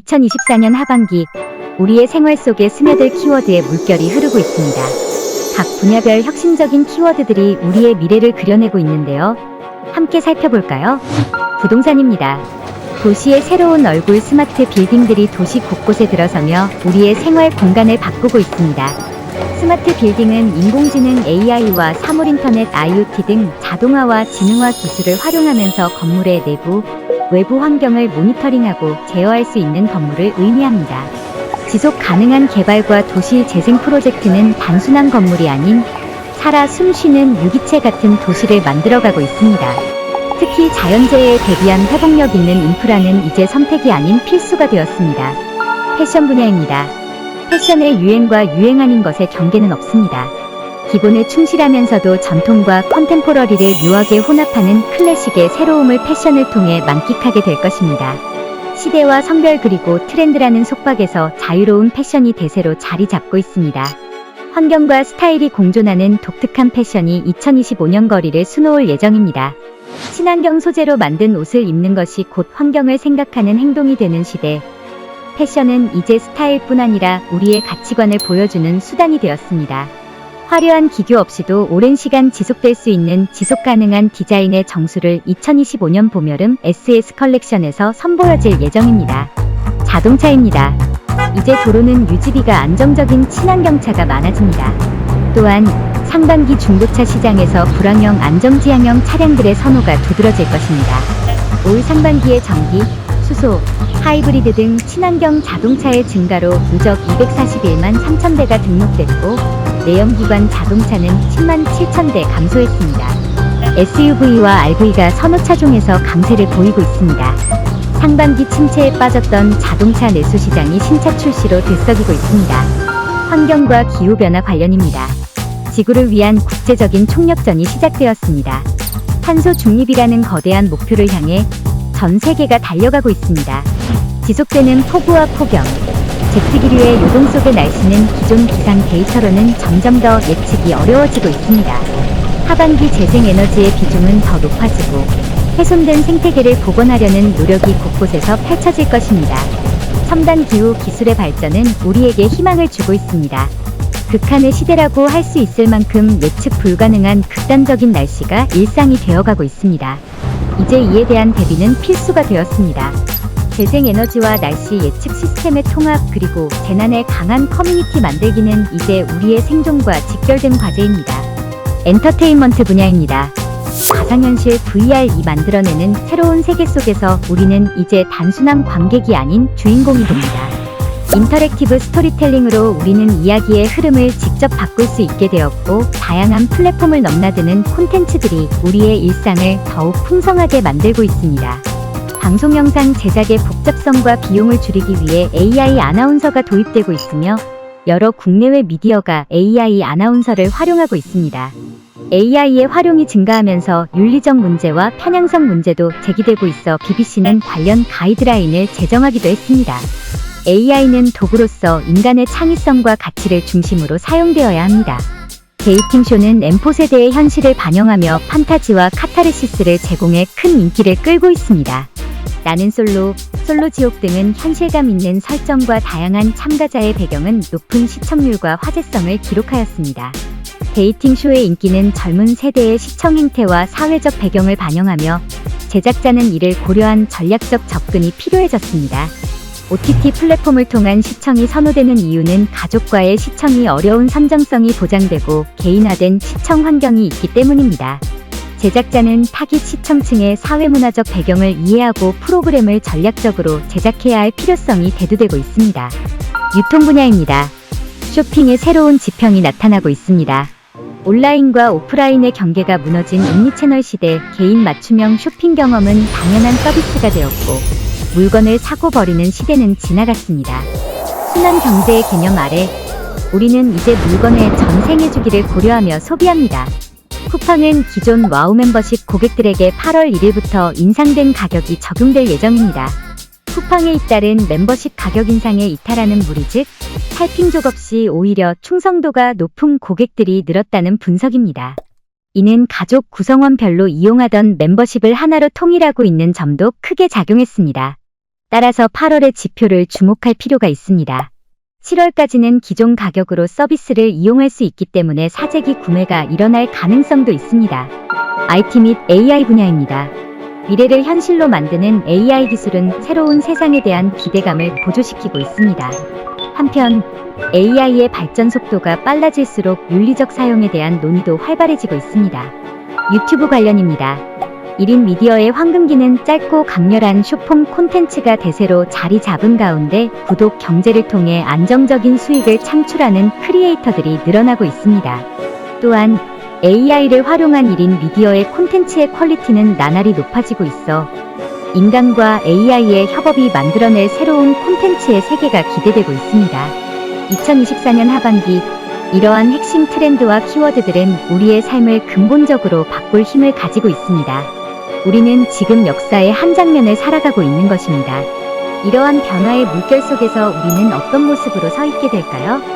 2024년 하반기 우리의 생활 속에 스며들 키워드의 물결이 흐르고 있습니다. 각 분야별 혁신적인 키워드들이 우리의 미래를 그려내고 있는데요. 함께 살펴볼까요? 부동산입니다. 도시의 새로운 얼굴 스마트 빌딩들이 도시 곳곳에 들어서며 우리의 생활 공간을 바꾸고 있습니다. 스마트 빌딩은 인공지능 AI와 사물인터넷 IoT 등 자동화와 지능화 기술을 활용하면서 건물의 내부, 외부 환경을 모니터링하고 제어할 수 있는 건물을 의미합니다. 지속 가능한 개발과 도시 재생 프로젝트는 단순한 건물이 아닌 살아 숨쉬는 유기체 같은 도시를 만들어가고 있습니다. 특히 자연재해에 대비한 회복력 있는 인프라는 이제 선택이 아닌 필수가 되었습니다. 패션 분야입니다. 패션의 유행과 유행 아닌 것의 경계는 없습니다. 기본에 충실하면서도 전통과 컨템포러리를 묘하게 혼합하는 클래식의 새로움을 패션을 통해 만끽하게 될 것입니다. 시대와 성별 그리고 트렌드라는 속박에서 자유로운 패션이 대세로 자리 잡고 있습니다. 환경과 스타일이 공존하는 독특한 패션이 2025년 거리를 수놓을 예정입니다. 친환경 소재로 만든 옷을 입는 것이 곧 환경을 생각하는 행동이 되는 시대. 패션은 이제 스타일뿐 아니라 우리의 가치관을 보여주는 수단이 되었습니다. 화려한 기교 없이도 오랜 시간 지속될 수 있는 지속 가능한 디자인의 정수를 2025년 봄여름 SS 컬렉션에서 선보여질 예정입니다. 자동차입니다. 이제 도로는 유지비가 안정적인 친환경차가 많아집니다. 또한 상반기 중고차 시장에서 불황형 안정지향형 차량들의 선호가 두드러질 것입니다. 올 상반기에 전기, 수소, 하이브리드 등 친환경 자동차의 증가로 누적 241만 3천 대가 등록됐고 내연기관 자동차는 10만 7천 대 감소했습니다. SUV와 RV가 선호 차종에서 강세를 보이고 있습니다. 상반기 침체에 빠졌던 자동차 내수 시장이 신차 출시로 들썩이고 있습니다. 환경과 기후변화 관련입니다. 지구를 위한 국제적인 총력전이 시작되었습니다. 탄소 중립이라는 거대한 목표를 향해 전 세계가 달려가고 있습니다. 지속되는 폭우와 폭염, 제트기류의 요동 속의 날씨는 기존 기상 데이터로는 점점 더 예측이 어려워지고 있습니다. 하반기 재생에너지의 비중은 더 높아지고 훼손된 생태계를 복원하려는 노력이 곳곳에서 펼쳐질 것입니다. 첨단 기후 기술의 발전은 우리에게 희망을 주고 있습니다. 극한의 시대라고 할 수 있을 만큼 예측 불가능한 극단적인 날씨가 일상이 되어가고 있습니다. 이제 이에 대한 대비는 필수가 되었습니다. 재생에너지와 날씨 예측 시스템의 통합 그리고 재난에 강한 커뮤니티 만들기는 이제 우리의 생존과 직결된 과제입니다. 엔터테인먼트 분야입니다. 가상현실 VR이 만들어내는 새로운 세계 속에서 우리는 이제 단순한 관객이 아닌 주인공이 됩니다. 인터랙티브 스토리텔링으로 우리는 이야기의 흐름을 직접 바꿀 수 있게 되었고 다양한 플랫폼을 넘나드는 콘텐츠들이 우리의 일상을 더욱 풍성하게 만들고 있습니다. 방송 영상 제작의 복잡성과 비용을 줄이기 위해 AI 아나운서가 도입되고 있으며 여러 국내외 미디어가 AI 아나운서를 활용하고 있습니다. AI의 활용이 증가하면서 윤리적 문제와 편향성 문제도 제기되고 있어 BBC는 관련 가이드라인을 제정하기도 했습니다. AI는 도구로서 인간의 창의성과 가치를 중심으로 사용되어야 합니다. 데이팅쇼는 M4 세대의 현실을 반영하며 판타지와 카타르시스를 제공해 큰 인기를 끌고 있습니다. 나는 솔로, 솔로 지옥 등은 현실감 있는 설정과 다양한 참가자의 배경은 높은 시청률과 화제성을 기록하였습니다. 데이팅쇼의 인기는 젊은 세대의 시청 행태와 사회적 배경을 반영하며 제작자는 이를 고려한 전략적 접근이 필요해졌습니다. OTT 플랫폼을 통한 시청이 선호되는 이유는 가족과의 시청이 어려운 선정성이 보장되고 개인화된 시청 환경이 있기 때문입니다. 제작자는 타깃 시청층의 사회문화적 배경을 이해하고 프로그램을 전략적으로 제작해야 할 필요성이 대두되고 있습니다. 유통 분야입니다. 쇼핑의 새로운 지평이 나타나고 있습니다. 온라인과 오프라인의 경계가 무너진 옴니채널 시대 개인 맞춤형 쇼핑 경험은 당연한 서비스가 되었고 물건을 사고 버리는 시대는 지나갔습니다. 순환 경제의 개념 아래 우리는 이제 물건의 전 생애 주기를 고려하며 소비합니다. 쿠팡은 기존 와우 멤버십 고객들에게 8월 1일부터 인상된 가격이 적용될 예정입니다. 쿠팡에 잇따른 멤버십 가격 인상에 이탈하는 무리 즉 할핑족 없이 오히려 충성도가 높은 고객들이 늘었다는 분석입니다. 이는 가족 구성원별로 이용하던 멤버십을 하나로 통일하고 있는 점도 크게 작용했습니다. 따라서 8월의 지표를 주목할 필요가 있습니다. 7월까지는 기존 가격으로 서비스를 이용할 수 있기 때문에 사재기 구매가 일어날 가능성도 있습니다. IT 및 AI 분야입니다. 미래를 현실로 만드는 AI 기술은 새로운 세상에 대한 기대감을 보조시키고 있습니다. 한편 AI의 발전 속도가 빨라질수록 윤리적 사용에 대한 논의도 활발해지고 있습니다. 유튜브 관련입니다. 1인 미디어의 황금기는 짧고 강렬한 쇼폼 콘텐츠가 대세로 자리 잡은 가운데 구독 경제를 통해 안정적인 수익을 창출하는 크리에이터들이 늘어나고 있습니다. 또한 AI를 활용한 1인 미디어의 콘텐츠의 퀄리티는 나날이 높아지고 있어 인간과 AI의 협업이 만들어낼 새로운 콘텐츠의 세계가 기대되고 있습니다. 2024년 하반기 이러한 핵심 트렌드와 키워드들은 우리의 삶을 근본적으로 바꿀 힘을 가지고 있습니다. 우리는 지금 역사의 한 장면을 살아가고 있는 것입니다. 이러한 변화의 물결 속에서 우리는 어떤 모습으로 서 있게 될까요?